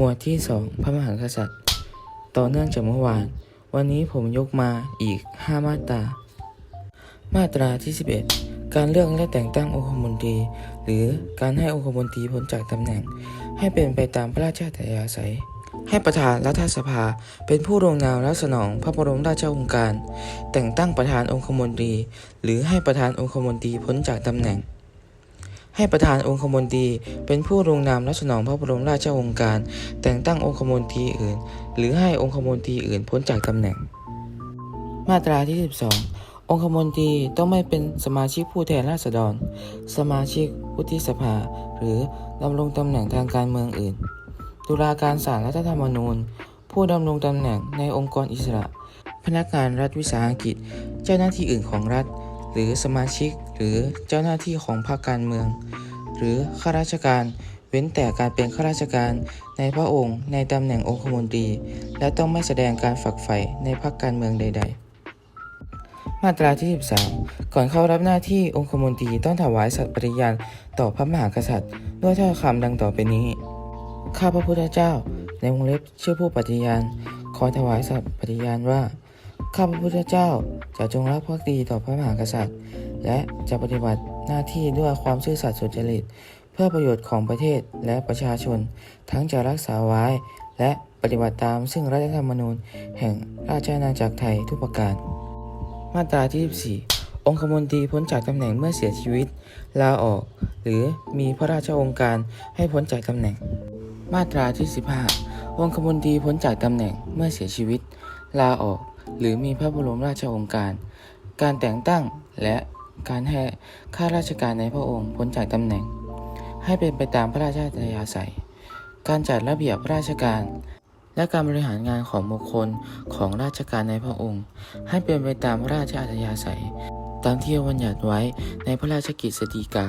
หมวดที่ 2 พระมหากษัตริย์ ต่อเนื่องจากเมื่อวาน วันนี้ผมยกมาอีก 5 มาตรา มาตราที่ 11 การเลือกและแต่งตั้งองคมนตรี หรือการให้องคมนตรีพ้นจากตำแหน่ง ให้เป็นไปตามพระราชอัธยาศัย ให้ประธานรัฐสภาเป็นผู้ลงนามและสนองพระบรมราชโองการ แต่งตั้งประธานองคมนตรี หรือให้ประธานองคมนตรีพ้นจากตำแหน่ง ให้ประธานองคมนตรีเป็นผู้ลงนามและสนองพระบรมราชโองการ แต่งตั้งองคมนตรีอื่น หรือให้องคมนตรีอื่นพ้นจากตำแหน่ง มาตราที่ 12 องคมนตรีต้องไม่เป็นสมาชิกผู้แทนราษฎร สมาชิกวุฒิสภา หรือดำรงตำแหน่งทางการเมืองอื่น ตุลาการศาลรัฐธรรมนูญ ผู้ดำรงตำแหน่งในองค์กรอิสระ พนักงานรัฐวิสาหกิจ เจ้าหน้าที่อื่นของรัฐ หรือสมาชิก หรือเจ้าหน้าที่ของพรรคการเมือง หรือข้าราชการ เว้นแต่การเป็นข้าราชการในพระองค์ ในตำแหน่งองคมนตรี และต้องไม่แสดงการฝักใฝ่ในพรรคการเมืองใด ๆมาตราที่ 13 ก่อนเข้ารับหน้าที่องคมนตรีต้องถวายสัตย์ปฏิญาณต่อพระมหากษัตริย์ ด้วยถ้อยคำดังต่อไปนี้ ข้าพระพุทธเจ้า ในวงเล็บชื่อผู้ปฏิญาณ ขอถวายสัตย์ปฏิญาณว่า ข้าพระพุทธเจ้าจะจงรักภักดีต่อพระมหากษัตริย์ และจะปฏิบัติหน้าที่ด้วยความซื่อสัตย์สุจริต เพื่อประโยชน์ของประเทศและประชาชน ทั้งจะรักษาไว้ และปฏิบัติตามซึ่งรัฐธรรมนูญ แห่งราชอาณาจักรไทยทุกประการ มาตราที่24องคมนตรีพ้นจากตำแหน่งเมื่อเสียชีวิต ลาออก หรือมีพระราชองค์การให้พ้นจากตำแหน่ง มาตราที่ 15 องคมนตรีพ้นจากตำแหน่งเมื่อเสียชีวิต ลาออก หรือมีพระบรมราชองค์การ การแต่งตั้งและ การให้ข้าราชการในพระองค์พ้นจากตำแหน่ง ให้เป็นไปตามพระราชอัธยาศัย การจัดระเบียบราชการ และการบริหารงานของบุคคลของราชการในพระองค์ ให้เป็นไปตามพระราชอัธยาศัย ตามที่บัญญัติไว้ในพระราชกิจสฎีกา